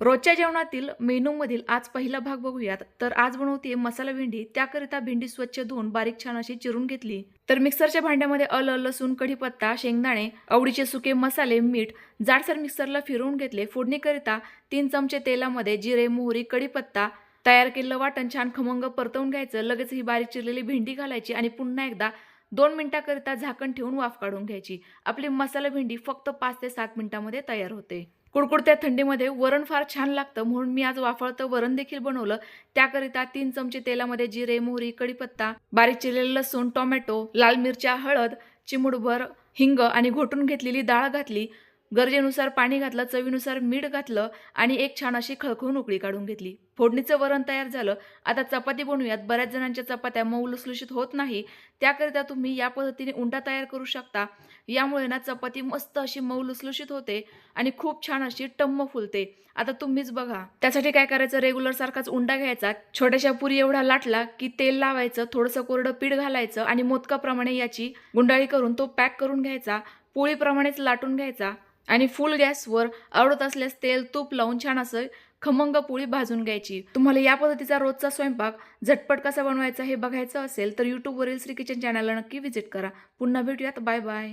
रोजच्या जेवणातील मेनूमधील आज पहिला भाग बघूयात. तर आज बनवते मसाला भेंडी. त्याकरिता भेंडी स्वच्छ धुवून बारीक छान अशी चिरून घेतली. तर मिक्सरच्या भांड्यामध्ये अल लसूण कढीपत्ता शेंगदाणे आवडीचे सुके मसाले मीठ जाडसर मिक्सरला फिरवून घेतले. फोडणीकरिता तीन चमचे तेलामध्ये जिरे मोहरी कढीपत्ता तयार केलेलं वाटण छान खमंग परतवून घ्यायचं. लगेच ही बारीक चिरलेली भेंडी घालायची आणि पुन्हा एकदा दोन मिनिटाकरिता झाकण ठेवून वाफ काढून घ्यायची. आपली मसाला भेंडी फक्त पाच ते सात मिनिटामध्ये तयार होते. कुडकुडत्या थंडीमध्ये वरण फार छान लागतं म्हणून मी आज वाफळतं वरण देखील बनवलं. त्याकरिता तीन चमचे तेलामध्ये जिरे मोहरी कढीपत्ता बारीक चिरलेलं लसूण टोमॅटो लाल मिरच्या हळद चिमुडभर हिंग आणि घोटून घेतलेली डाळ घातली. गरजेनुसार पाणी घातलं चवीनुसार मीठ घातलं आणि एक छान अशी खळखळून उकळी काढून घेतली. फोडणीचं वरण तयार झालं. आता चपाती बनवूयात. बऱ्याच जणांच्या चपात्या मऊ लुसलुशीत होत नाही. त्याकरिता तुम्ही या पद्धतीने उंडा तयार करू शकता. यामुळे ना चपाती मस्त अशी मऊ लुसलुशीत होते आणि खूप छान अशी टम्म फुलते. आता तुम्हीच बघा. त्यासाठी काय करायचं? रेग्युलर सारखाच उंडा घ्यायचा. छोट्याशा पुरी एवढा लाटला की तेल लावायचं थोडंसं कोरडं पीठ घालायचं आणि मोदकाप्रमाणे याची गुंडाळी करून तो पॅक करून घ्यायचा. पोळीप्रमाणेच लाटून घ्यायचा. आणि फुल गॅसवर आवडत असल्यास तेल तूप लावून छान असं खमंग पोळी भाजून घ्यायची. तुम्हाला या पद्धतीचा रोजचा स्वयंपाक झटपट कसा बनवायचा हे बघायचं असेल तर यूट्यूबवरील श्री किचन चॅनलला नक्की व्हिजिट करा. पुन्हा भेटूयात. Bye bye